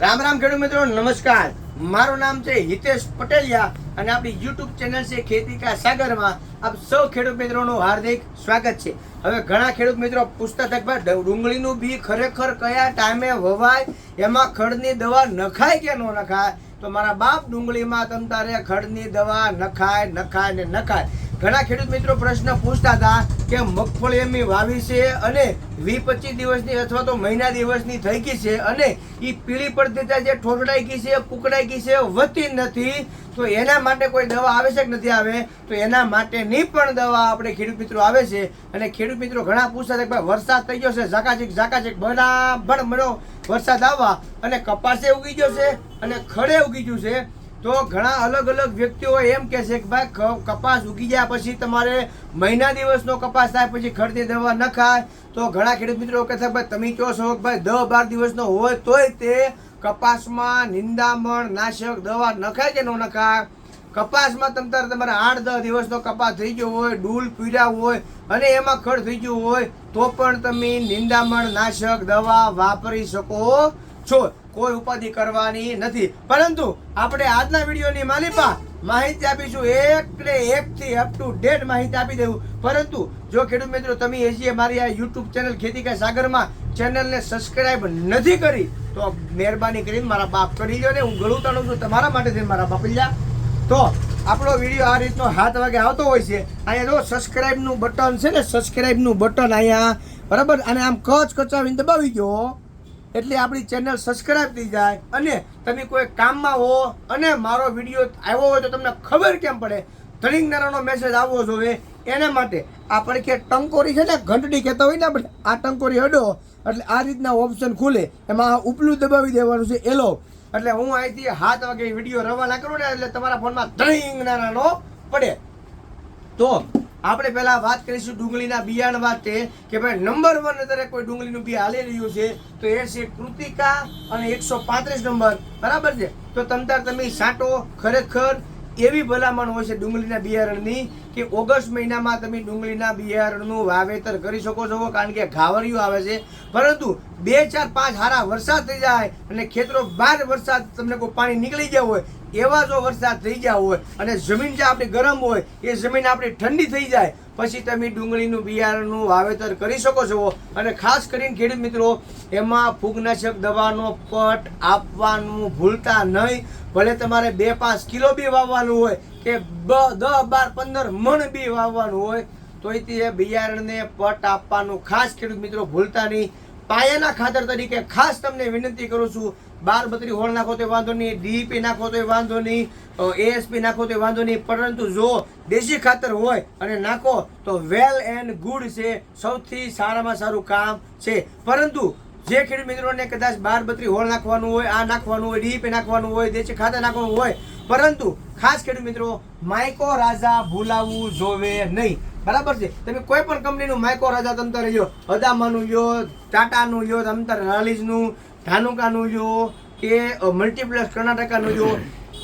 રામ રામ ખેડૂત મિત્રો, નમસ્કાર. મારું નામ છે હિતેશ પટેલિયા અને આપણી યુટ્યુબ ચેનલ છે ખેતી કા સાગરમાં આપ સૌ ખેડૂત મિત્રોનું હાર્દિક સ્વાગત છે. હવે ઘણા ખેડૂત મિત્રો પૂછતા ભાઈ ડુંગળીનું બી ખરેખર કયા ટાઈમે વવાય? એમાં ખડની દવા નખાય કે ન નખાય? તો મારા બાપ ડુંગળીમાં તમ તારે ખડની દવા નખાય નખાય ને નખાય. ઘણા ખેડૂત મિત્રો પ્રશ્ન પૂછતા હતા કે મગફળી એમની વાવી છે અને વી પચીસ દિવસની અથવા તો મહિના દિવસની થઈ ગઈ છે અને એ પીળી પડતી જે ઠોઠડાઈ ગઈ છે, કુકડાઈ ગઈ છે, વધતી નથી. તો એના માટે કોઈ દવા આવશ્યક નથી આવે? તો એના માટેની પણ દવા આપણે ખેડૂત મિત્રો આવે છે. અને ખેડૂત મિત્રો ઘણા પૂછતા છે ભાઈ વરસાદ થઈ ગયો છે, ઝાકાઝીક ઝાકાઝીક બરાબર મનો વરસાદ આવવા. અને કપાસે ઉગી ગયો છે અને ખડે ઉગી ગયું છે. તો ઘણા અલગ અલગ વ્યક્તિઓ એમ કહે છે કે ભાઈ કપાસ ઉગી ગયા પછી તમારે મહિના દિવસનો કપાસ થાય પછી ખડતી દવા ન ખાય. તો ઘણા ખેડૂત મિત્રો કહે છે ભાઈ, તમે કહો છો ભાઈ દસ બાર દિવસનો હોય તોય તે કપાસમાં નિંદામણ, નાશક દવા નખાય કે ન નખાય કપાસમાં તમ તારે તમારે આઠ દસ દિવસનો કપાસ થઈ ગયો હોય, ડૂલ પીડા હોય અને એમાં ખડ થઈ ગયું હોય, તો પણ તમે નિંદામણ, નાશક દવા વાપરી શકો છો. કોઈ ઉપાધિ કરવાની નથી. પરંતુ આપણે આજના વિડીયોની માલિપા માહિતી આપીશું. એક ને એક થી અપ ટુ ડેટ માહિતી આપી દેવું. પરંતુ જો ખેડૂત મિત્રો તમે એસીએ મારી આ યુટ્યુબ ચેનલ ખેતી કે સાગરમાં ચેનલને સબસ્ક્રાઇબ નથી કરી, તો મહેરબાની કરીને મારા બાપ કરી દો ને હું ગળું તાણું છું તમારા માટે થઈને મારા બાપલ્યા તો આપણો વીડિયો આ રીતનો હાથ વાગે આવતો હોય છે. અહીંયા જો સબસ્ક્રાઇબનું બટન છે ને સબસ્ક્રાઇબનું બટન અહીંયા. બરાબર? અને આમ કચ કચાવીને દબાવી દો એટલે આપણી ચેનલ સબસ્ક્રાઈબ થઈ જાય અને તમે કોઈ કામમાં હો અને મારો વીડિયો આવ્યો હોય તો તમને ખબર કેમ પડે? ધણીંગનારાનો મેસેજ આવવો જોઈએ. એના માટે આપણે કે ટંકોરી છે ને, ઘંટડી કહેતા હોય ને આપણે, આ ટંકોરી હડો. એટલે આ રીતના ઓપ્શન ખુલે. એમાં ઉપલું દબાવી દેવાનું છે, એલો. એટલે હું અહીંથી હાથ વાગે વીડિયો રવાના કરું ને, એટલે તમારા ફોનમાં ધણીંગનારાનો પડે. તો આપણે પહેલા વાત કરીશું ડુંગળીના બિયારણ વાતે કે ભાઈ નંબર વન અત્યારે કોઈ ડુંગળીનું બી હાલી રહ્યું છે, તો એ છે કૃતિકા અને એકસો પાંત્રીસ નંબર. બરાબર છે? તો તમતાર તમે સાંટો ખરેખર એવી ભલામણ હોય છે ડુંગળીના બિયારણની કે ઓગસ્ટ મહિનામાં તમે ડુંગળીના બિયારણનું વાવેતર કરી શકો છો, કારણ કે ઘાવરિયું આવે છે. પરંતુ બે ચાર પાંચ હારા વરસાદ થઈ જાય અને ખેતરો બાર વરસાદ તમને કોઈ પાણી નીકળી ગયા હોય એવા જો વરસાદ થઈ ગયા હોય અને જમીન જે આપણી ગરમ હોય, એ જમીન આપણી ઠંડી થઈ જાય, પછી તમે ડુંગળીનું, બિયારણનું વાવેતર કરી શકો છો. અને ખાસ કરીને ખેડૂત મિત્રો, એમાં ફૂગનાશક દવાનો પટ આપવાનું ભૂલતા નહીં. ભલે તમારે બે, પાંચ કિલો બી વાવવાનું હોય કે દસ બાર, પંદર મણ બી વાવવાનું હોય તોય તે બિયારણને પટ આપવાનું ખાસ ખેડૂત મિત્રો ભૂલતા નહીં. પાયાના ખાતર તરીકે ખાસ તમને વિનંતી કરું છું બાર બત્રી હોળ નાખો તો વાંધો નહીં ડીપી નાખો તો વાંધો નહીં એએસપી નાખો તો વાંધો નહીં. પરંતુ જો દેશી ખાતર હોય અને નાખો તો વેલ એન્ડ ગુડ છે. સૌથી સારામાં સારું કામ છે. પરંતુ જે ખેડૂત મિત્રોને કદાચ બાર બત્રી હોળ નાખવાનું હોય, આ નાખવાનું હોય ડીપી નાખવાનું હોય, દેશી ખાતર નાખવાનું હોય, પરંતુ ખાસ ખેડૂત મિત્રો, માઇકો રાજા ભૂલાવવું જોવે નહીં. બરાબર છે? તમે કોઈ પણ કંપનીનું માઇકો રાજા તમ રહ્યો અદામાનું લ્યો, ટાટાનું લ્યો, તમ રાલીઝનું ધાનુકાનું જુઓ કે મલ્ટીપ્લેક્સ કર્ણાટકાનું જુઓ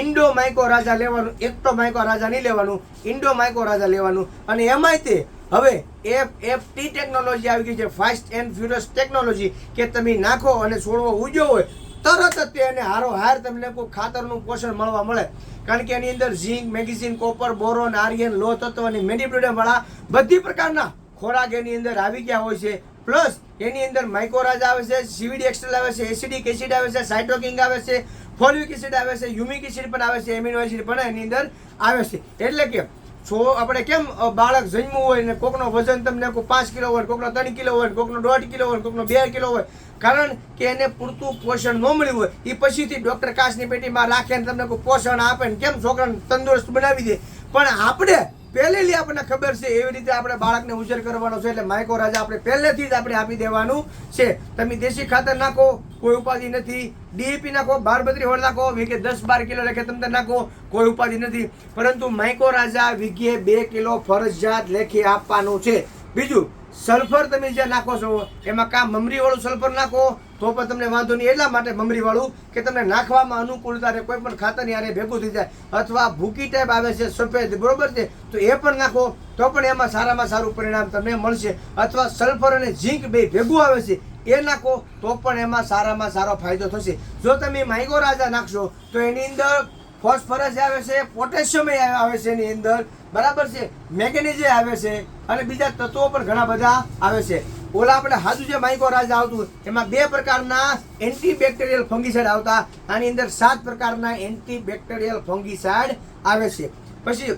ઇન્ડો માઇકો રાજા લેવાનું, એક તો માઇકો રાજા નહીં લેવાનું, ઇન્ડો માઇકો રાજા લેવાનું. અને એમાંય તે, હવે, એફ એફ, ટી ટેકનોલોજી આવી ગઈ છે ફાસ્ટ એન્ડ ફ્યુરસ ટેકનોલોજી કે તમે નાખો અને છોડવો ઉજો હોય, તરત જ તેને હારો હાર તમને કોઈ ખાતરનું પોષણ મળવા મળે. કારણ કે એની અંદર zinc, magnesium, copper, boron, iron લો તત્વ અને મેડિબ્લોડિયમ વાળા બધી પ્રકારના ખોરાક એની અંદર આવી ગયા હોય છે. પ્લસ એની અંદર માઇકોરાજ આવે છે સીવીડી એક્સેલ આવે છે એસિડિક એસિડ આવે છે સાઇટોકિંગ આવે છે ફોલિક એસિડ આવે છે, યુમિક એસિડ પણ આવે છે, એમિનો એસિડ પણ એની અંદર આવે છે. એટલે કે છો આપણે કેમ બાળક જન્મવું હોય ને કોકનો વજન તમને કોઈ પાંચ કિલો હોય કોકનો ત્રણ કિલો હોય કોકનો દોઢ કિલો હોય કોકનો બે કિલો હોય, કારણ કે એને પૂરતું પોષણ ન મળ્યું હોય એ પછીથી ડૉક્ટર કાચની પેટીમાં રાખે ને તમને કોઈ પોષણ આપે ને કેમ છોકરાને તંદુરસ્ત બનાવી દે. પણ આપણે પહેલેથી આપણને ખબર છે એવી રીતે આપણે બાળકને ઉછેર કરવાનો છે એટલે માયકો રાજા આપણે પહેલેથી જ આપણે આપી દેવાનું છે. તમે દેશી ખાતર નાખો, કોઈ ઉપાધિ નથી. ડીએપી નાખો બાર બત્રી હોળ નાખો વીઘે દસ બાર કિલો લેખે તમને નાખો, કોઈ ઉપાધિ નથી. પરંતુ માયકો રાજા વીઘે બે કિલો ફરજિયાત લેખી આપવાનું છે. બીજું, સલ્ફર તમે જે નાખો છો, એમાં કાં મમરી વાળું સલ્ફર નાખો તો પણ તમને વાંધો નહીં. એટલા માટે મમરી વાળું કે તમને નાખવામાં અનુકૂળતા રહે, કોઈ પણ ખાતર યારે ભેગું થઈ જાય અથવા ભૂકી ટાઈપ આવે છે, સફેદ, બરોબર છે? તો એ પણ નાખો, તો પણ એમાં સારામાં સારું પરિણામ તમને મળશે. અથવા સલ્ફર અને ઝીંક બે ભેગું આવે છે, એ નાખો, તો પણ એમાં સારામાં સારો ફાયદો થશે. જો તમે માઇગો રાજા નાખશો, તો એની અંદર ફોસ્ફરસ આવે છે, પોટેશિયમ આવે છે એની અંદર, બરાબર છે? મેગ્નેશિયમ આવે છે, અને બીજા તત્વો પણ ઘણા બધા આવે છે. ઓલા આપણે હાજુ જે માઇકોરાજ આવતું એમાં બે પ્રકારના એન્ટીબેક્ટેરિયલ ફંગીસાઇડ આવતા. આની અંદર સાત પ્રકારના એન્ટીબેક્ટેરિયલ ફંગીસાઇડ આવે છે. પછી,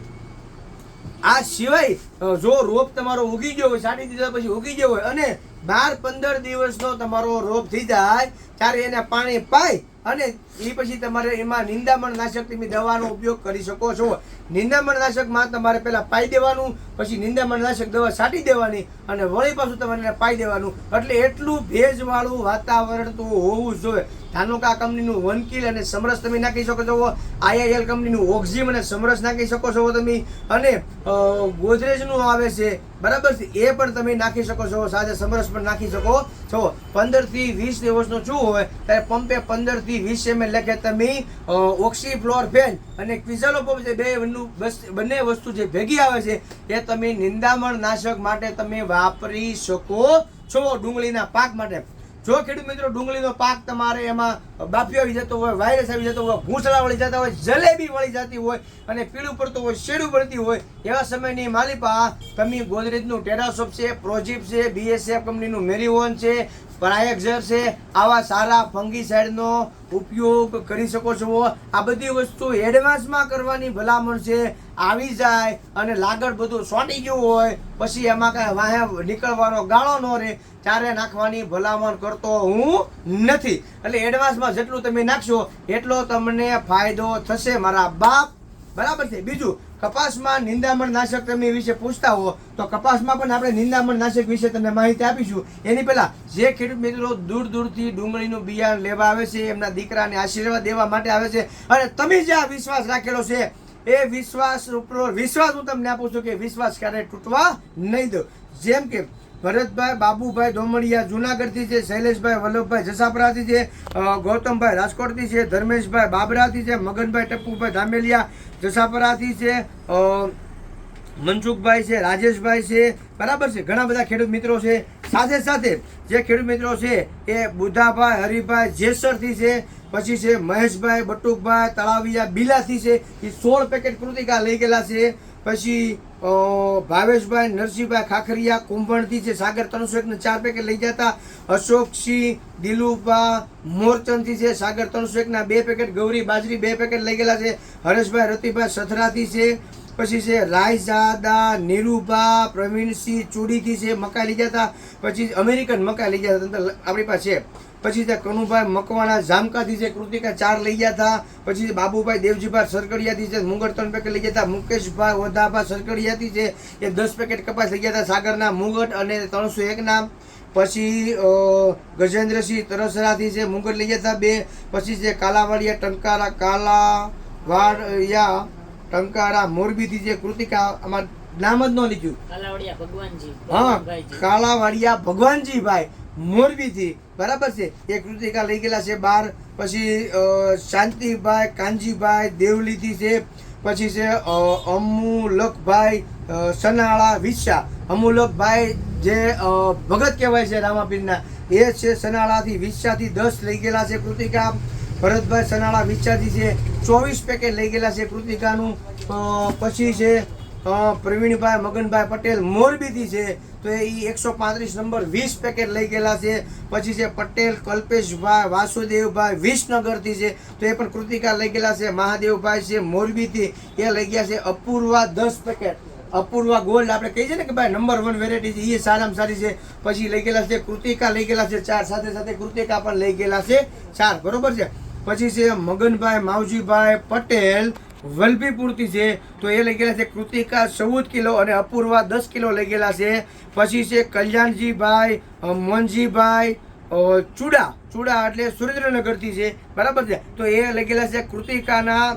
આ સિવાય જો રોપ તમારો ઉગી ગયો હોય, સાડી દીધા પછી ઉગી ગયો હોય, અને બાર પંદર દિવસનો તમારો રોપ થઈ જાય, ત્યારે એને પાણી પાઈ અને એ પછી તમારે એમાં નિંદામણ નાશક દવાનો ઉપયોગ કરી શકો છો. નિંદામણ નાશકમાં તમારે પહેલાં પાઈ દેવાનું, પછી નિંદામણ નાશક દવા છાંટી દેવાની અને વળી પાછું તમારે પાઈ દેવાનું. એટલે એટલું ભેજવાળું વાતાવરણ તો હોવું જોઈએ. ધાનુકા કંપનીનું વનકીલ અને સમરસ તમે નાખી શકો છો. આઈઆઈએલ કંપનીનું ઓક્ઝિમ અને સમરસ નાખી શકો છો તમે. અને ગોદરેજનું આવે છે. બરાબર છે? એ પણ તમે નાખી શકો છો. સાથે સમરસ પણ નાખી શકો છો. પંદરથી વીસ દિવસનો શું હોય? ત્યારે પંપે પંદરથી વીસ એમ લખે. તમે ઓક્સી ફ્લોર ફેન અને ક્વિઝાલો પંપ છે બે બંને વસ્તુ જે ભેગી આવે છે, એ તમે નિંદામણ નાશક માટે તમે વાપરી શકો છો ડુંગળીના પાક માટે. જો ખેડૂત મિત્રો ડુંગળીનો પાક તમારે એમાં બાફી આવી જતો હોય, વાયરસ આવી જતો હોય ભૂસડા વળી જતા હોય, જલેબી વળી જતી હોય અને પીળું પડતું હોય શેડું પડતી હોય, એવા સમયની માલિપા તમે ગોદરેજનું ટેરાસોપ છે, પ્રોજીપ છે બીએસએફ કંપનીનું મેરીઓન છે, પ્રાયક્ઝર છે, આવા સારા ફંગીસાઇડનો ઉપયોગ કરી શકો છો. આ બધી વસ્તુ એડવાન્સમાં કરવાની ભલામણ છે. આવી જાય અને લાગડ બધું સોંટી ગયું હોય, પછી એમાં કાંઈ વાહે નીકળવાનો ગાળો ન રહે, ત્યારે નાખવાની ભલામણ કરતો હું નથી. એટલે એડવાન્સમાં જેટલું તમે નાખશો, એટલો તમને ફાયદો થશે મારા બાપ. બરાબર છે? બીજું, કપાસમાં નિંદામણ નાશક તમે વિશે પૂછતા હો, તો કપાસમાં પણ આપણે નિંદામણ નાશક વિશે તમને માહિતી આપીશું. એની પહેલા, જે ખેડૂત મિત્રો દૂર દૂરથી ડુંગળીનું બિયારણ લેવા આવે છે, એમના દીકરાને આશીર્વાદ દેવા માટે આવે છે, અને તમે જે આ વિશ્વાસ રાખેલો છે, એ વિશ્વાસ ઉપર, વિશ્વાસ હું તમને આપું છું કે વિશ્વાસ ક્યારેય તૂટવા નહીં દો. જેમ કે ભરતભાઈ, બાબુભાઈ દોમડિયા જુનાગઢથી છે, શૈલેષભાઈ, વલ્લભભાઈ જસાપરાથી છે ગૌતમભાઈ રાજકોટથી છે, ધર્મેશભાઈ બાબરાથી છે, મગનભાઈ ટપ્પુભાઈ ધામેલિયા જસાપરાથી છે મનસુખભાઈ છે, રાજેશભાઈ છે, બરાબર છે, ઘણા બધા ખેડૂત મિત્રો છે. સાથે સાથે જે ખેડૂત મિત્રો છે એ બુધાભાઈ હરિભાઈ, જેસરથી છે, પછી છે મહેશભાઈ, બટુકભાઈ, તળાવિયા, બિલાથી છે, એ સોળ પેકેટ કૃતિકા લઈ ગયેલા છે. પછી ભાવેશભાઈ, નરસિંહભાઈ ખાખરિયા, કુંભણથી છે સાગર ત્રણસો એકને ચાર પેકેટ લઈ જતા, અશોકસિંહ, દિલુભા, મોરચંદથી છે સાગર ત્રણસો એકના બે પેકેટ, ગૌરી બાજરી બે પેકેટ લઈ ગયેલા છે, હરેશભાઈ, રતિભાઈ સથરાથી છે, પછી છે રાયઝાદા, નીરુભા, પ્રવીણસિંહ, ચુડીથી છે, મકાઈ લઈ જતા, પછી અમેરિકન મકાઈ લઈ જતા આપણી પાસે પછી ત્યાં કનુભાઈ મકવાણા જામકાથી જે કૃતિકા ચાર લઈ ગયા હતા પછી બાબુભાઈ દેવજીભાઈ સરકડિયાથી છે મુંગર ત્રણ પેકેટ લઈ ગયા હતા મુકેશભાઈ વધાભાઈ સરકડિયાથી છે એ દસ પેકેટ કપાસ લઈ ગયા હતા સાગરના મુંગટ અને ત્રણસો એકના પછી ગજેન્દ્રસિંહ તરસરાથી જે મુંગટ લઈ ગયા હતા બે પછી જે કાલાવાડિયા ટંકારા કાલાવાડિયા ટંકારા મોરબીથી જે કૃતિકા આમાં નામ જ ન લીધું. કાલાવાડિયા ભગવાનજી હા કાલાવાડિયા કાલાવાડિયા ભગવાનજીભાઈ. મોરબીથી. બરાબર છે? એ કૃતિકા લઈ ગયેલા છે બાર, પછી શાંતિભાઈ, કાનજીભાઈ દેવલીથી છે, પછી છે અમુલકભાઈ સનાળા વિશા અમુલકભાઈ જે ભગત કહેવાય છે રામાપીરના, એ છે સનાળાથી વિશાથી દસ લઈ ગયેલા છે કૃતિકા. ભરતભાઈ સનાળા વિશાથી છે ચોવીસ પેકેટ લઈ ગયેલા છે કૃતિકાનું. પછી છે પ્રવીણભાઈ, મગનભાઈ પટેલ મોરબીથી છે. તો એ એકસો પાંત્રીસ નંબર વીસ પેકેટ લઈ ગયેલા છે. પછી છે પટેલ, કલ્પેશભાઈ, વાસુદેવભાઈ વિસનગરથી છે. તો એ પણ કૃતિકા લઈ ગયેલા છે. મહાદેવભાઈ છે મોરબીથી. એ લઈ ગયા છે અપૂર્વા દસ પેકેટ. અપૂર્વા ગોલ્ડ આપણે કહીએ છીએ ને કે ભાઈ નંબર વન વેરાયટી છે. એ સારામાં સારી છે. પછી લઈ ગયેલા છે કૃતિકા, લઈ ગયેલા છે ચાર. સાથે સાથે કૃતિકા પણ લઈ ગયેલા છે ચાર. બરોબર છે? પછી છે મગનભાઈ, માવજીભાઈ પટેલ વલભીપુરથી છે. તો એ લઈ ગયેલા છે કૃતિકા ચૌદ કિલો અને અપૂર્વા દસ કિલો લઈ ગયેલા છે. પછી છે કલ્યાણજીભાઈ મોહનજીભાઈ ચૂડા. ચુડા એટલે સુરેન્દ્રનગરથી છે. બરાબર છે? તો એ લઈ ગયેલા છે કૃતિકાના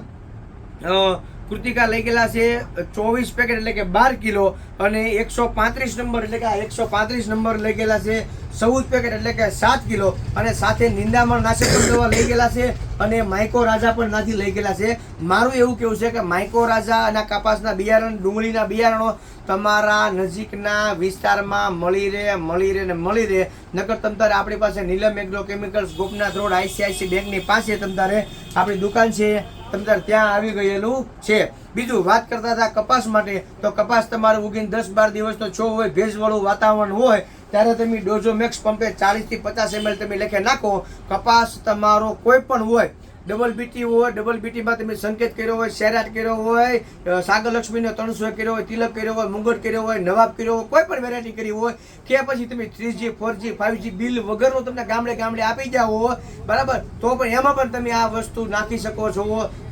કૃતિકા લઈ ગયેલા છે ચોવીસ પેકેટ એટલે કે બાર કિલો અને એકસો પાંત્રીસ નંબર એટલે કે આ એકસો પાંત્રીસ નંબર લઈ ગયેલા છે. ચૌદ પેકેટ એટલે કે સાત કિલો અને સાથે નિંદામણ નાશક દવા લઈ ગયેલા છે અને માઇકો રાજા પણ નાથી લઈ ગયેલા છે. મારું એવું કેવું છે કે માઇકો રાજા અને કપાસના બિયારણ, ડુંગળીના બિયારણો તમારા નજીકના વિસ્તારમાં મળી રહે મળી રહે ને મળી રહે. નકર તમતારે આપણી પાસે Neelam agro chemicals Gopnath road ICICI બેંકની પાસે તમ તારે આપણી દુકાન છે. તમ ત્યાં આવી ગયેલું છે. બીજું વાત કરતા હતા કપાસ માટે. તો કપાસ તમારે ઉગીને દસ બાર દિવસનો છો હોય, ભેજવાળું વાતાવરણ હોય, ત્યારે તમે ડોઝો મેક્સ પંપે ચાલીસથી પચાસ એમએલ તમે લેખે નાખો. કપાસ તમારો કોઈ પણ હોય ડબલ બીટી હોય ડબલ બીટીમાં તમે સંકેત કર્યો હોય શેરાટ કર્યો હોય સાગરલક્ષ્મીનો સાગર ત્રણસો કર્યો હોય, તિલક કર્યો હોય, મુંગટ કર્યો હોય, નવાબ કર્યો હોય, કોઈ પણ વેરાયટી કરી હોય કે પછી તમે three G four G four G five G bill વગરનું તમને ગામડે ગામડે આપી જાઓ, બરાબર? તો પણ એમાં પણ તમે આ વસ્તુ નાખી શકો છો.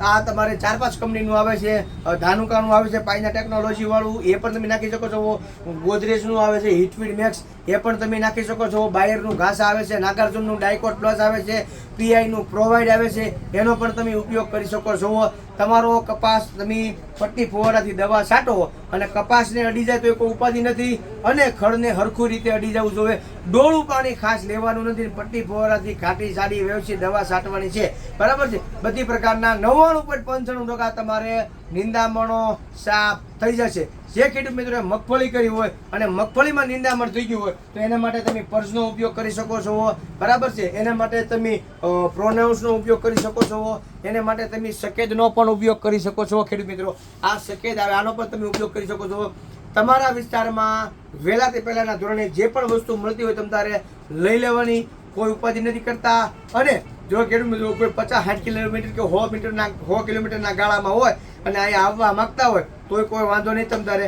આ તમારે ચાર પાંચ કંપનીનું આવે છે ધાનુકાનું આવે છે પાઇના ટેકનોલોજીવાળું એ પણ તમે નાખી શકો છો. ગોદરેજનું આવે છે હિટવીડ મેક્સ એ પણ તમે નાખી શકો છો. બાયરનું ઘાસ આવે છે, નાગાર્જુનનું ડાયકોટ પ્લસ આવે છે, પીઆઈનું પ્રોવાઈડ આવે છે, એનો પણ તમે ઉપયોગ કરી શકો છો. તમારો કપાસ તમે પટ્ટી ફુવારાથી દવા છાંટો અને કપાસને અડી જાય તો એ કોઈ ઉપાધિ નથી અને ખડને હરખું રીતે અડી જવું જોઈએ. ડોળું પાણી ખાસ લેવાનું નથી. પટ્ટી ફુવારાથી ઘાટી સાડી વ્યવસ્થિત દવા છાંટવાની છે. બરાબર છે? બધી પ્રકારના નવ્વાણું પોઈન્ટ પંચાણું ટકા તમારે નિંદામણો સાફ થઈ જશે. જે ખેડૂત મિત્રોએ મગફળી કરી હોય અને મગફળીમાં નિંદામણ થઈ ગયું હોય, તો એના માટે તમે પર્સનો ઉપયોગ કરી શકો છો. બરાબર છે? એના માટે તમે પ્રોનાઉન્સનો ઉપયોગ કરી શકો છો. એને માટે તમે સકેદનો પણ ઉપયોગ કરી શકો છો, ખેડૂત મિત્રો. આ સકેદ આવે આનો પણ તમે ઉપયોગ કરી શકો છો. તમારા વિસ્તારમાં વહેલાથી પહેલાંના ધોરણે જે પણ વસ્તુ મળતી હોય તમે તારે લઈ લેવાની, કોઈ ઉપાધિ નથી કરતા. અને જો ખેડૂત મિત્રો, કોઈ પચાસ સાઠ કિલોમીટર કે સો મીટરના સો કિલોમીટરના ગાળામાં હોય અને અહીંયા આવવા માંગતા હોય તોય કોઈ વાંધો નહીં તમ તારે.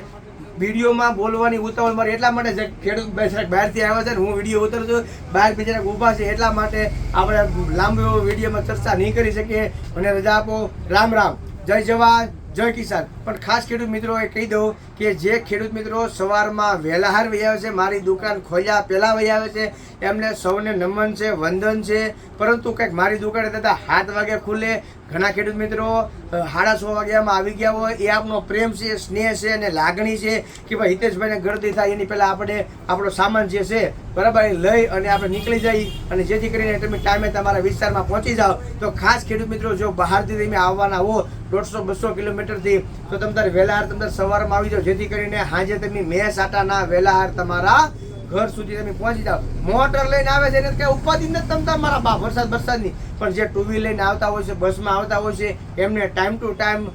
વિડીયોમાં બોલવાની ઉતાવળ મારી એટલા માટે છે ખેડૂત બેસરાક બહારથી આવ્યા છે ને હું વીડિયો ઉતરું છું, બહાર બિચારા ઊભા છે એટલા માટે આપણે લાંબો વિડીયોમાં ચર્ચા નહીં કરી શકીએ. મને રજા આપો. રામ રામ. જય જવાન જય કિસાન. પણ ખાસ ખેડૂત મિત્રોએ કહી દઉં કે જે ખેડૂત મિત્રો સવારમાં વહેલા હાર વહી આવે છે, મારી દુકાન ખોલ્યા, પહેલાં વહી આવે છે એમને સૌને નમન છે, વંદન છે. પરંતુ કંઈક મારી દુકાને દાદા સાત વાગે ખુલે. ઘણા ખેડૂત મિત્રો સાડા છ વાગ્યામાં આવી ગયા હોય. એ આપનો પ્રેમ છે, સ્નેહ છે અને લાગણી છે કે ભાઈ હિતેશભાઈને ગળદી થાય. એની પહેલાં આપણે આપણો સામાન જે છે, બરાબર, એ લઈ અને આપણે નીકળી જઈએ અને જેથી કરીને તમે ટાઈમે તમારા વિસ્તારમાં પહોંચી જાઓ. તો ખાસ ખેડૂત મિત્રો, જો બહારથી તમે આવવાના હો, દોઢસો, બસો કિલોમીટરથી, તો તમે તારે વહેલા હાર તમે સવારમાં આવી જાઓ. જેથી કરીને હાજે તમે મેં સાટાના વહેલા હાર તમારા ઘર સુધી તમે પહોંચી જાઓ. મોટર લઈને આવે છે, એને કઈ ઉપાધિ નથી તમતા મારા બા વરસાદ વરસાદની. પણ જે ટુ વ્હીલ લઈને આવતા હોય છે, બસમાં આવતા હોય છે, એમને ટાઈમ ટુ ટાઈમ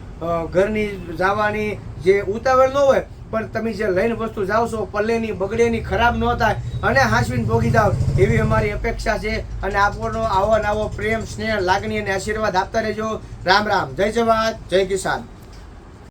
ઘરની જવાની જે ઉતાવળ ન હોય, પણ તમે જે લઈને વસ્તુ જાઓ છો, પલ્લેની, બગડેની, ખરાબ ન થાય, અને હાંસવીને ભોગી જાઓ, એવી અમારી અપેક્ષા છે. અને આપણો આવો નવો પ્રેમ, સ્નેહ, લાગણી અને આશીર્વાદ આપતા રહેજો. રામ રામ. જય જવાન, જય કિસાન.